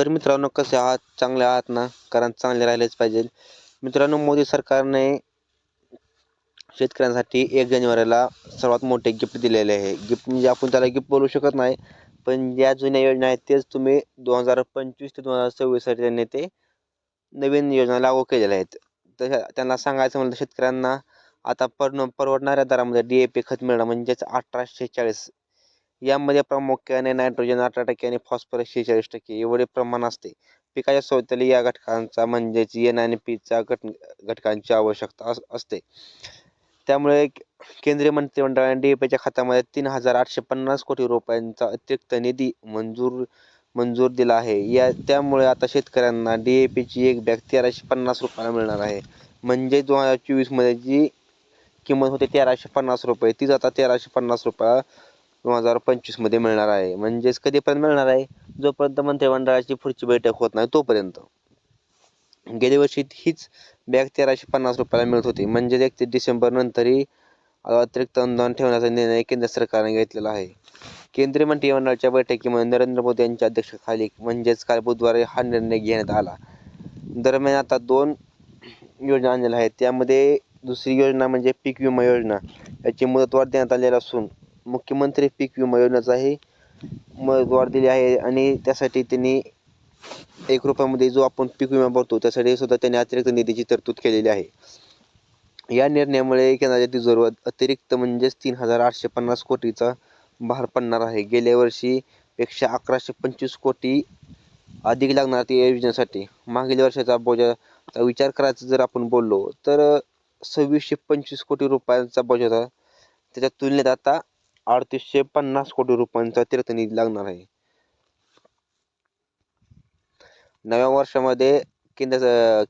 तर मित्रांनो कसे आहात? चांगले आहात ना? कारण चांगले राहिलेच पाहिजे मित्रांनो मोदी सरकारने शेतकऱ्यांसाठी एक जानेवारीला सर्वात मोठे गिफ्ट दिलेले आहे. गिफ्ट म्हणजे आपण त्याला गिफ्ट बोलू शकत नाही पण ज्या जुन्या योजना आहेत तेच तुम्ही दोन हजार पंचवीस ते दोन हजार सव्वीससाठी त्यांनी ते नवीन योजना लागू केलेल्या आहेत. तशा त्यांना सांगायचं म्हणलं शेतकऱ्यांना आता पर परवडणाऱ्या दरामध्ये डी ए पी खत मिळणं म्हणजेच अठराशे चाळीस यामध्ये प्रामुख्याने नायट्रोजन अठरा टक्के आणि फॉस्फरस शेहेचाळीस टक्के एवढे प्रमाण असते. पिकाच्या सवतीला या घटकांचा म्हणजेच एन आणि पीचा घट घटकांची आवश्यकता अस असते. त्यामुळे केंद्रीय मंत्रिमंडळाने डी ए पीच्या खात्यामध्ये तीन हजार आठशे पन्नास कोटी रुपयांचा अतिरिक्त निधी मंजूर मंजूर दिला आहे. या त्यामुळे आता शेतकऱ्यांना डी ए पीची एक बॅग तेराशे पन्नास रुपयाला मिळणार आहे. म्हणजे दोन हजार चोवीसमध्ये जी किंमत होती तेराशे पन्नास रुपये तीच आता तेराशे पन्नास रुपया दोन हजार पंचवीसमध्ये मिळणार आहे. म्हणजेच कधीपर्यंत मिळणार आहे? जोपर्यंत मंत्रिमंडळाची पुढची बैठक होत नाही तोपर्यंत. गेल्या वर्षी हीच बॅग तेराशे पन्नास रुपयाला मिळत होती. म्हणजेच एकतीस डिसेंबर नंतरही अतिरिक्त अनुदान ठेवण्याचा निर्णय केंद्र सरकारने घेतलेला आहे. केंद्रीय मंत्रिमंडळाच्या बैठकीमध्ये नरेंद्र मोदी यांच्या अध्यक्षतेखाली म्हणजेच काल बुधवारी हा निर्णय घेण्यात आला. दरम्यान आता दोन योजना आणलेल्या आहेत. त्यामध्ये दुसरी योजना म्हणजे पीक विमा योजना. याची मुदतवाढ देण्यात आलेली असून मुख्यमंत्री पीक विमा योजनेचाही मुदतवाढ दिली आहे आणि त्यासाठी त्यांनी एक रुपयामध्ये जो आपण पीक विमा भरतो त्यासाठी सुद्धा त्यांनी अतिरिक्त निधीची तरतूद केलेली आहे. या निर्णयामुळे केंद्राच्या तिजोरीवर अतिरिक्त म्हणजेच तीन हजार आठशे पन्नास कोटीचा भार पडणार आहे. गेल्या वर्षी पेक्षा अकराशे पंचवीस कोटी अधिक लागणार त्या योजनेसाठी. मागील वर्षाचा बोजाचा विचार करायचा जर आपण बोललो तर सव्वीसशे पंचवीस कोटी रुपयांचा बोजा होता. त्याच्या तुलनेत आता अडतीसशे पन्नास कोटी रुपयांचा तीर्थनिधी लागणार आहे. नव्या वर्षामध्ये केंद्र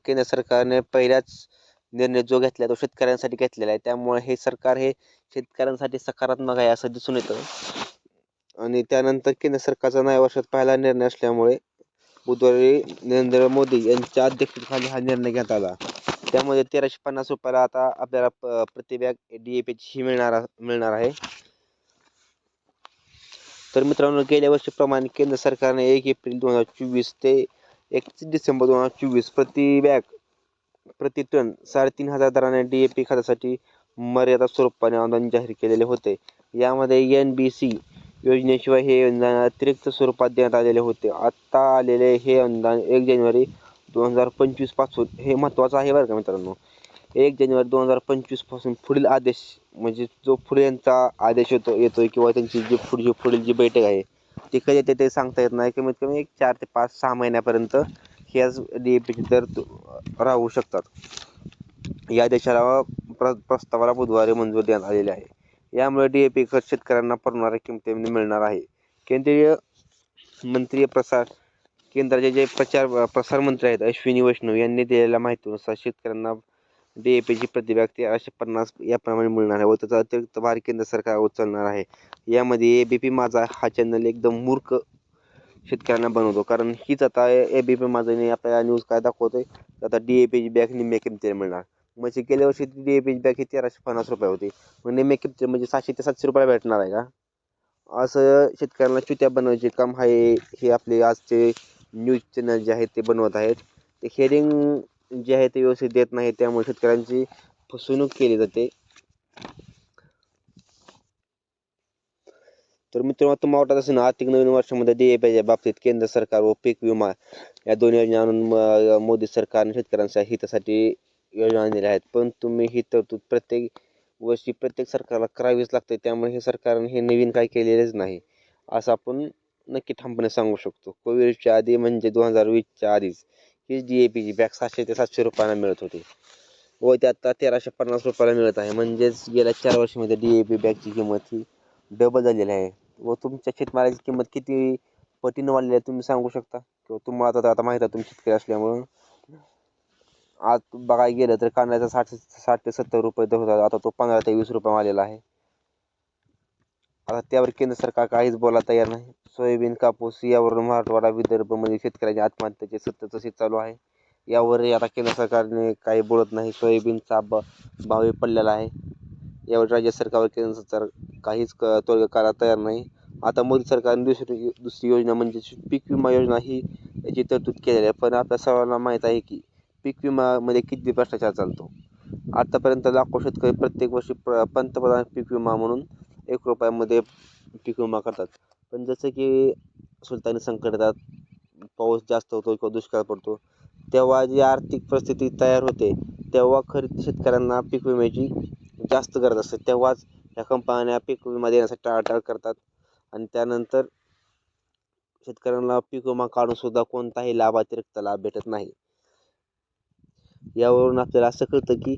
केंद्र सरकारने पहिल्याच निर्णय जो घेतला तो शेतकऱ्यांसाठी घेतलेला आहे. त्यामुळे हे सरकार हे शेतकऱ्यांसाठी सकारात्मक आहे असं दिसून येतं. आणि त्यानंतर केंद्र सरकारचा नव्या वर्षात पहिला निर्णय असल्यामुळे बुधवारी नरेंद्र मोदी यांच्या अध्यक्षतेखाली हा निर्णय घेण्यात आला. त्यामध्ये तेराशे पन्नास रुपयाला आता आपल्याला प्रतिबॅग डी ए पीची मिळणार मिळणार आहे. तर मित्रांनो गेल्या वर्षीप्रमाणे केंद्र सरकारने एक एप्रिल दोन हजार चोवीस ते एकतीस डिसेंबर दोन हजार चोवीस प्रति बॅग प्रति टन साडेतीन हजार दराने डी ए पी खतासाठी मर्यादा स्वरूपाने अनुदान जाहीर केलेले होते. यामध्ये एन बी सी योजनेशिवाय हे अनुदान अतिरिक्त स्वरूपात देण्यात आलेले होते. आत्ता आलेले हे अनुदान एक जानेवारी दोन हजार पंचवीसपासून हे महत्त्वाचं आहे बरं का मित्रांनो? एक जानेवारी दोन हजार पंचवीसपासून पुढील आदेश म्हणजे जो पुढे यांचा आदेश येतो येतोय किंवा त्यांची जी पुढची पुढील जी बैठक आहे ती कधी येते ते सांगता येत नाही. कमीत कमी एक चार ते पाच सहा महिन्यापर्यंत ह्याच डी ए पीचे दर राहू शकतात. या देशाला प्र प्रस्तावाला बुधवारी मंजूर देण्यात आलेली आहे. यामुळे डी ए पी खत शेतकऱ्यांना परवणाऱ्या किमतीमध्ये मिळणार आहे. केंद्रीय मंत्रीय प्रसार केंद्राचे जे प्रचार प्रसारमंत्री आहेत अश्विनी वैष्णव यांनी दिलेल्या माहितीनुसार शेतकऱ्यांना डी ए पीची प्रतिबॅग तेराशे पन्नास याप्रमाणे मिळणार आहे व त्याचा अतिरिक्त भार केंद्र सरकार उचलणार आहे. यामध्ये ए बी पी माझा हा चॅनल एकदम मूर्ख शेतकऱ्यांना बनवतो. कारण हीच आता ए बी पी माझाने आपल्याला न्यूज काय दाखवतोय? आता डी ए पीची बॅग निम्म्या किमतीने मिळणार. म्हणजे गेल्या वर्षी डी ए पीची बॅग ही तेराशे पन्नास रुपये होती. मग निम्म्या किमती म्हणजे, म्हणजे सातशे ते सातशे रुपयाला भेटणार आहे का? असं शेतकऱ्यांना चुत्या बनवायचे काम आहे. हे आपले आजचे न्यूज चॅनल जे आहेत ते बनवत आहेत. ते हेरिंग जे आहे ते व्यवस्थित देत नाही त्यामुळे शेतकऱ्यांची फसवणूक केली जाते. तर मित्रांनो तुम्हाला वाटत असेल ना आर्थिक नवीन वर्षामध्ये डी ए पीच्या बाबतीत केंद्र सरकार व पीक विमा या दोन योजना आणून मोदी सरकारने शेतकऱ्यांच्या हितासाठी योजना आणलेल्या आहेत. पण तुम्ही ही तरतूद प्रत्येक वर्षी प्रत्येक सरकारला करावीच लागते त्यामुळे हे सरकारने हे नवीन काय केलेलेच नाही असं आपण नक्की ठामपणे सांगू शकतो. कोविडच्या आधी म्हणजे दोन हजार वीसच्या आधीच. हीच डी ए पीची बॅग सातशे ते सातशे रुपयाला मिळत होती. व ते आत्ता तेराशे पन्नास रुपयाला मिळत आहे. म्हणजेच गेल्या चार वर्षामध्ये डी ए पी बॅगची किंमत ही डबल झालेली आहे. व तुमच्या शेतमालाची किंमत किती पटीनं वाढलेली आहे तुम्ही सांगू शकता? किंवा तुम्हाला आता आता माहीत आहे तुम्ही शेतकरी असल्यामुळं. आज बघायला गेलं तर कांद्याचा साठ साठ ते सत्तर रुपये दर होता. आता तो पंधरा ते वीस रुपये आलेला आहे. आता त्यावर केंद्र सरकार काहीच बोलायला तयार नाही. सोयाबीन कापूस यावरून मराठवाडा विदर्भमध्ये शेतकऱ्यांच्या आत्महत्याचे सत्य तसे चालू आहे. यावरही आता केंद्र सरकारने काही बोलत नाही. सोयाबीनचा ब भावही पडलेला आहे. यावर राज्य सरकारवर केंद्र सरकार काहीच क तोडगा करायला तयार नाही. आता मोदी सरकारने दुसरी दुसरी योजना म्हणजे पीक विमा योजना ही याची तरतूद केलेली आहे. पण आपल्या सर्वांना माहीत आहे की पीक विमामध्ये किती भ्रष्टाचार चालतो? आतापर्यंत लाखो शेतकरी प्रत्येक वर्षी प्र पंतप्रधान पीक विमा म्हणून एक रुपयामध्ये पीक विमा करतात. पण जसं की सुलतानी संकट येतात पाऊस जास्त होतो किंवा दुष्काळ पडतो तेव्हा जी आर्थिक परिस्थिती तयार होते तेव्हा खरी शेतकऱ्यांना पीक विम्याची जास्त गरज असते. तेव्हाच ह्या कंपन्या पीक विमा देण्यासाठी टाळाटाळ करतात. आणि त्यानंतर शेतकऱ्यांना पीक विमा काढूनसुद्धा कोणताही लाभ अतिरिक्त लाभ भेटत नाही. यावरून आपल्याला असं कळतं की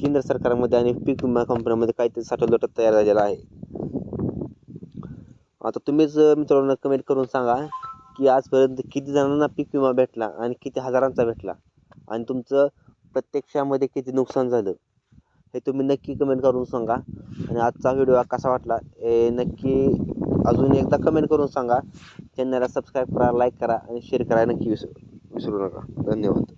केंद्र सरकारमध्ये आणि पीक विमा कंपन्यांमध्ये काहीतरी साठवलोट तयार झालेला आहे. आता तुम्हीच मित्रांनो कमेंट करून सांगा की आजपर्यंत किती जणांना पीक विमा भेटला आणि किती हजारांचा भेटला आणि तुमचं प्रत्यक्षामध्ये किती नुकसान झालं हे तुम्ही नक्की कमेंट करून सांगा. आणि आजचा व्हिडिओ कसा वाटला हे नक्की अजून एकदा कमेंट करून सांगा. चॅनलला सबस्क्राईब करा लाईक करा आणि शेअर करा नक्की विसरू विसरू नका. धन्यवाद.